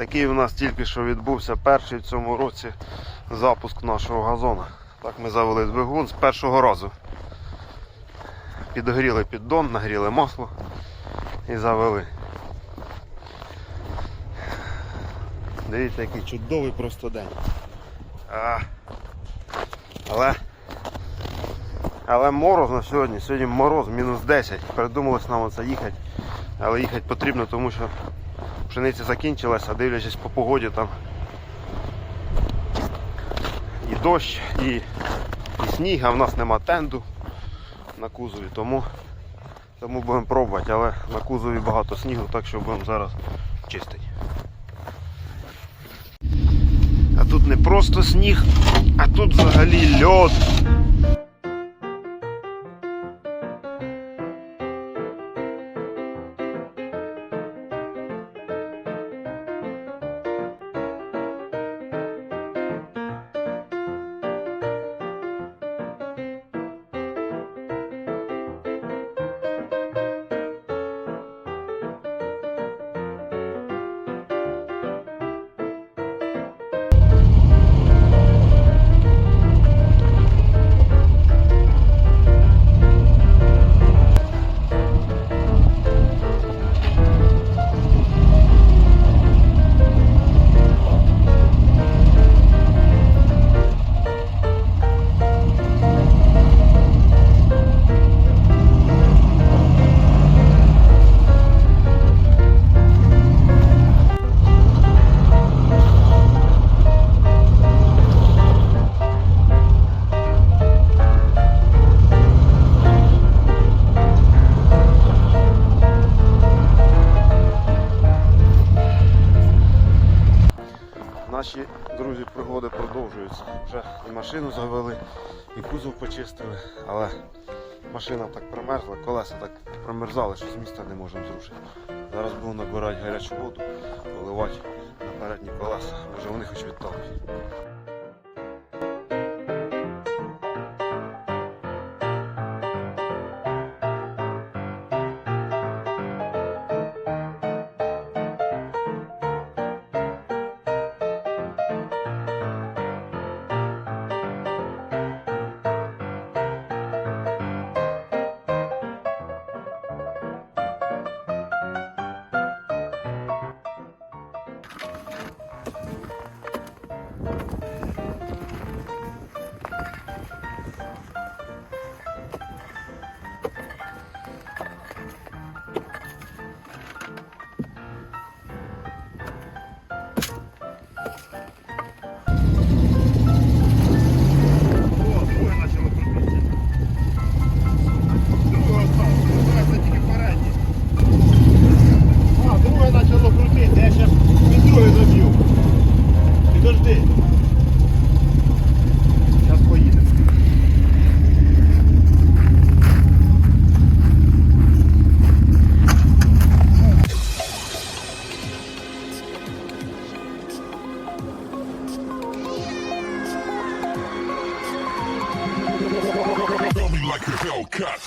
Такий у нас тільки що відбувся перший в цьому році запуск нашого газона. Так ми завели двигун з першого разу. Підгріли піддон, нагріли масло і завели. Дивіться, який чудовий просто день. А, але але морозно сьогодні, сьогодні мороз мінус 10. Придумалось нам оце їхати. Але їхати потрібно, тому що пшениця закінчилася, дивлячись по погоді там і дощ, і, і сніг, а в нас нема тенду на кузові, тому, тому будемо пробувати, але на кузові багато снігу, так що будемо зараз чистити. А тут не просто сніг, а тут взагалі льод. Машина так примерзла, колеса так промерзали, що з міста не можемо зрушити. Зараз будемо набирати гарячу воду, поливати на передні колеса, може вони хоч відтануть. Hellcat.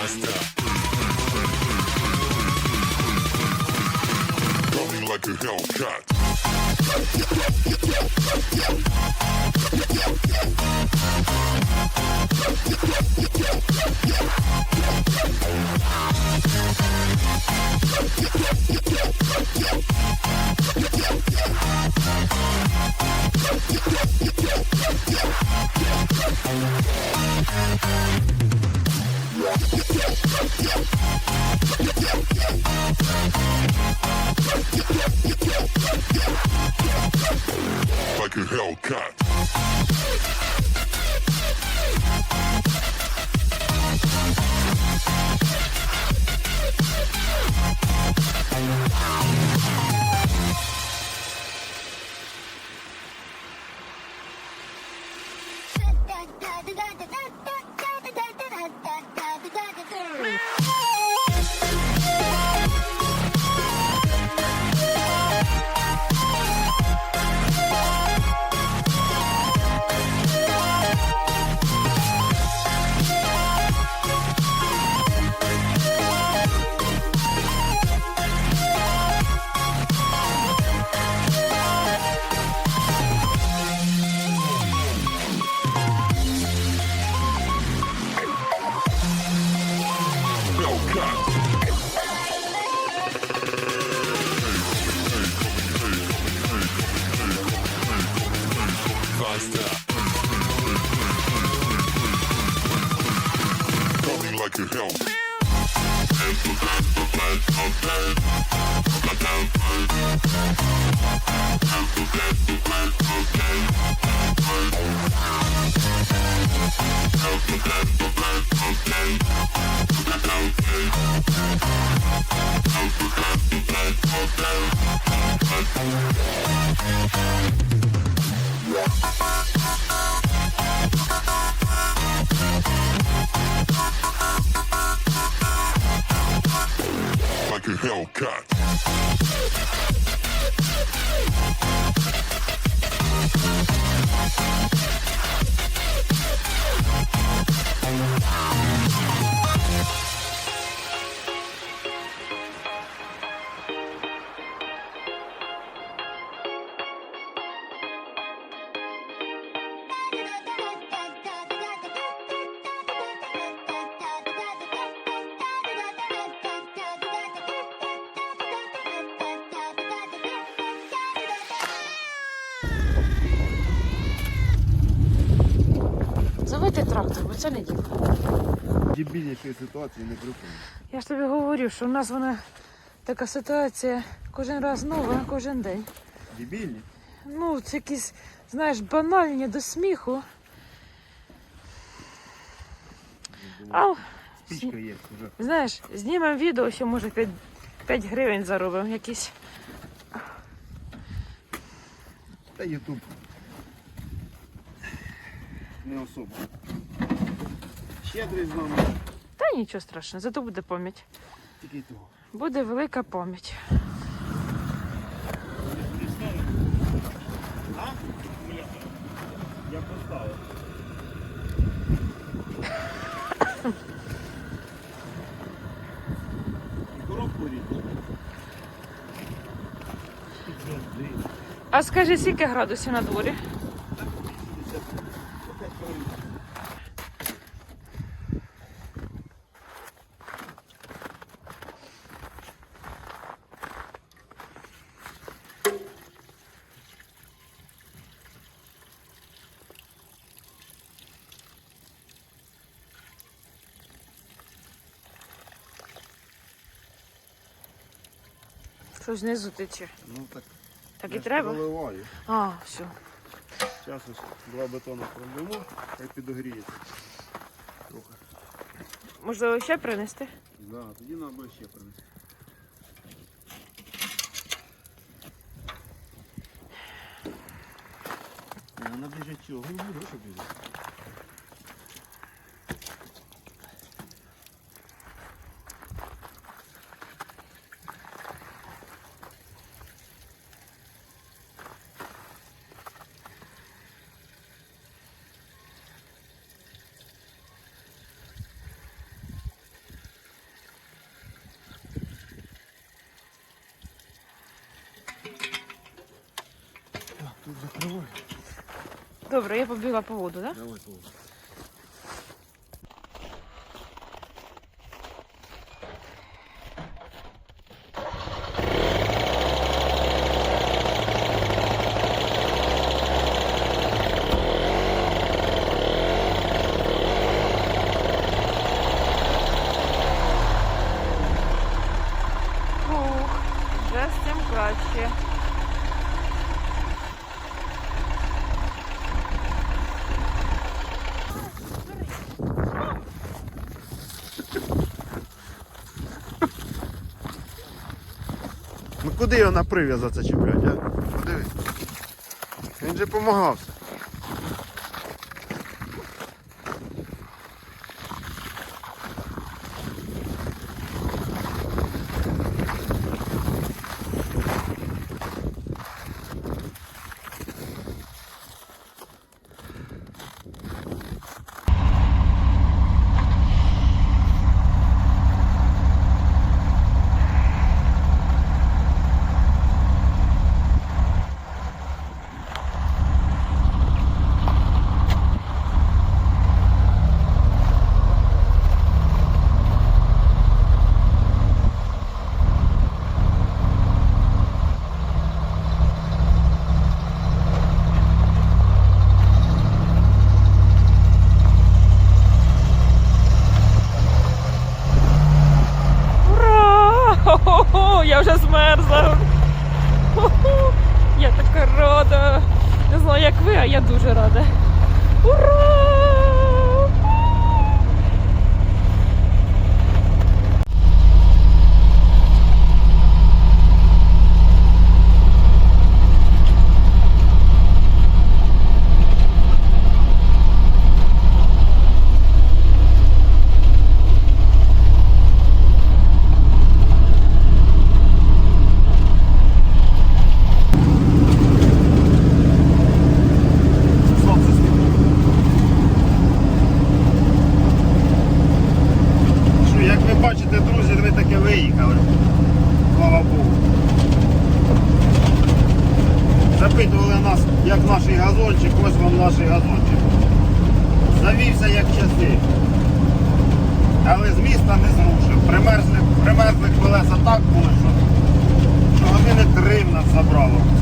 monster. Coming like a Hellcat. Thank like a Hellcat. Hellcat. We'll Зовите трактор, бо це не діло. Дебільнішої ситуації не припинить. Я ж тобі говорю, що в нас вона така ситуація кожен раз нова, кожен день. Дебільні? Ну, це якісь, знаєш, банальні до сміху. А, Пічка є вже. знаєш, знімемо відео, що може 5, 5 гривень заробимо якісь. Та Ютуб. Не особо. Щедрий з нами. Та нічого страшного, зато буде пам'ять. Тільки того. Буде велика пам'ять. Я поставив. А скажи, скільки градусів на дворі? Що знизу тече. Ну так. Так і треба? Проливаю. А, все. Зараз ось два бетона пробимо, хай підогріється. Трохи. Можливо, ще принести? Да, тоді нам буде ще принести. Вона біжить чого? Ну, буде, що біжить. Добре, я побігла по воду, так? Да? Давай, по Фух, куди його на прив'яза чіплять? а? Подивись. Він же помагався. Bravo.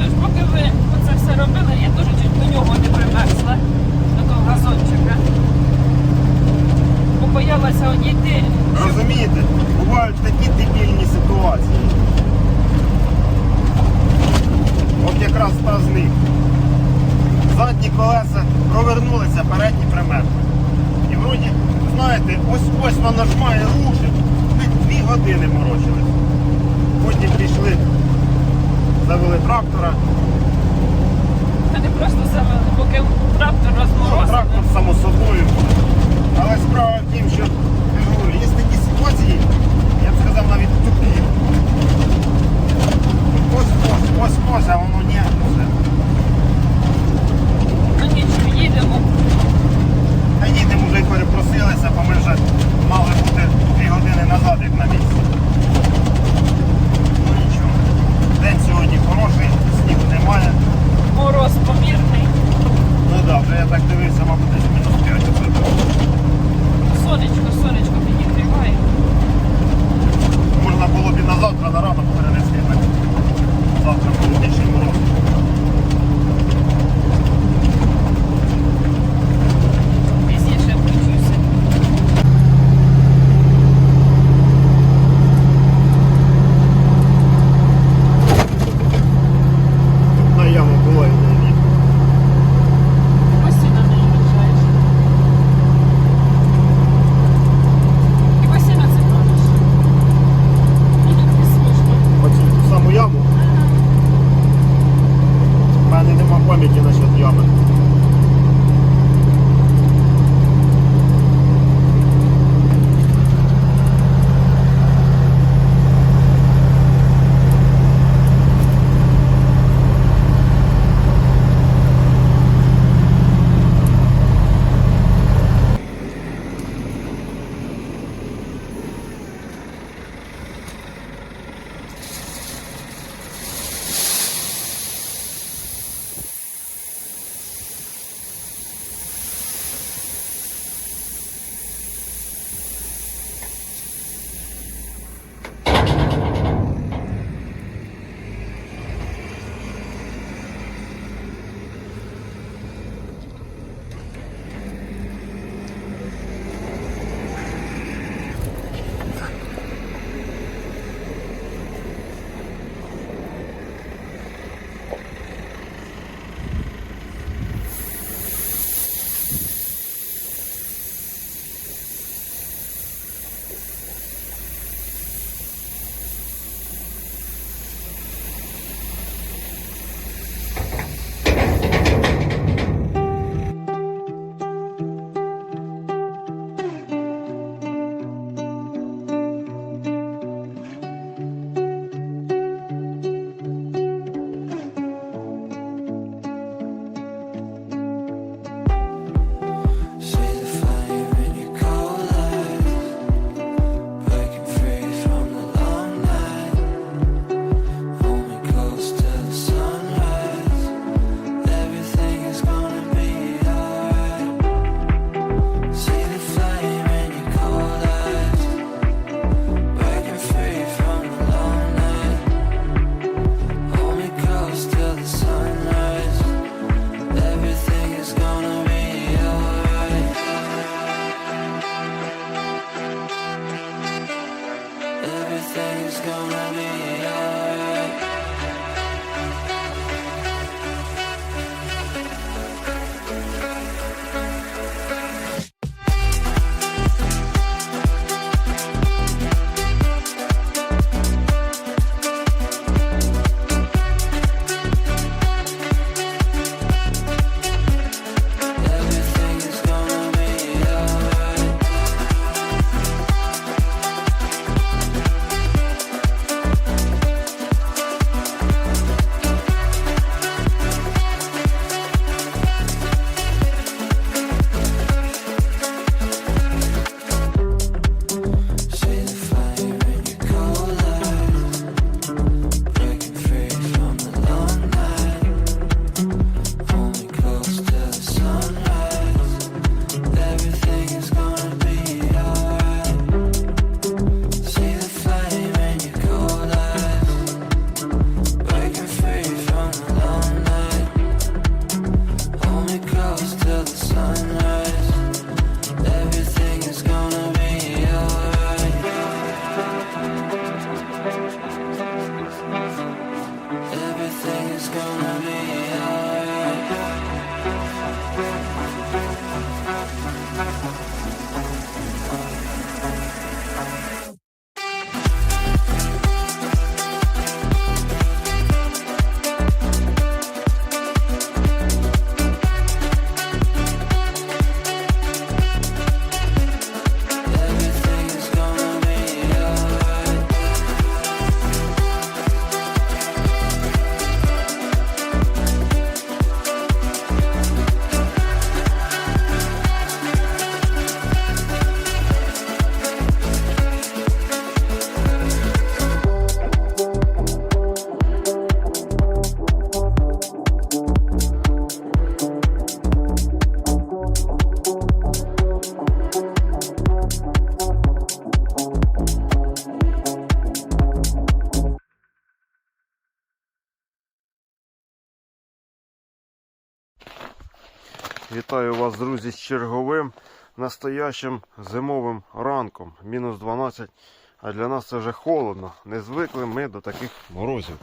Черговим настоящим зимовим ранком. Мінус 12. А для нас це вже холодно. Не звикли ми до таких морозів.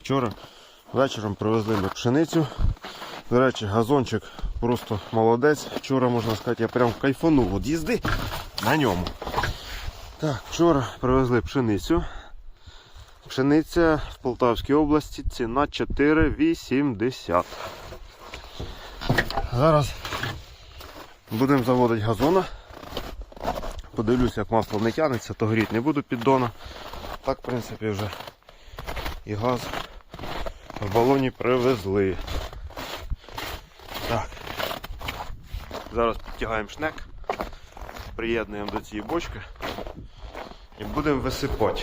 Вчора вечором привезли ми пшеницю. До речі, газончик просто молодець. Вчора, можна сказати, я прям кайфанув від їзди на ньому. Так, вчора привезли пшеницю. Пшениця в Полтавській області ціна 4,80. Зараз будемо заводити газона. Подивлюся, як масло не тягнеться, то горіти не буду піддона. Так, в принципі, вже і газ в балоні привезли. Так. Зараз підтягаємо шнек, приєднуємо до цієї бочки і будемо висипати.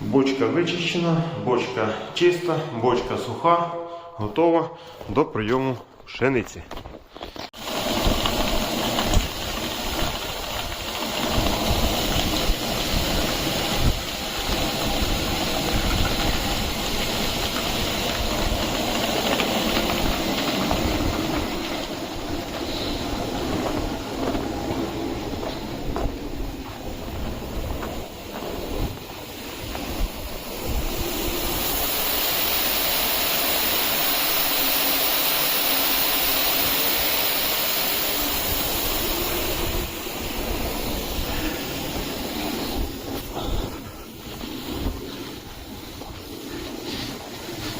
Бочка вичищена, бочка чиста, бочка суха, готова до прийому пшениці.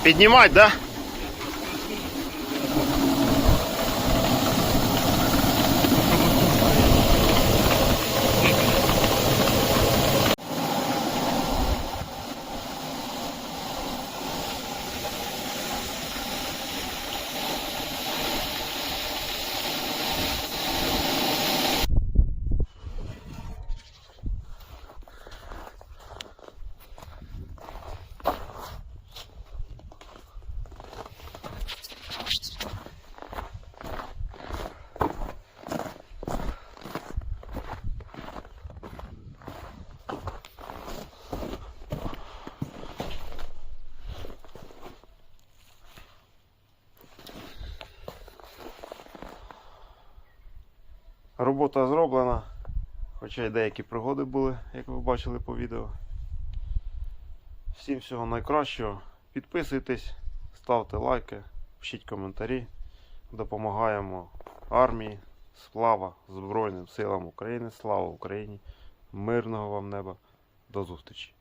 Піднімать, да? Робота зроблена, хоча й деякі пригоди були, як ви бачили по відео. Всім всього найкращого. Підписуйтесь, ставте лайки, пишіть коментарі. Допомагаємо армії. Слава Збройним силам України, слава Україні! Мирного вам неба! До зустрічі!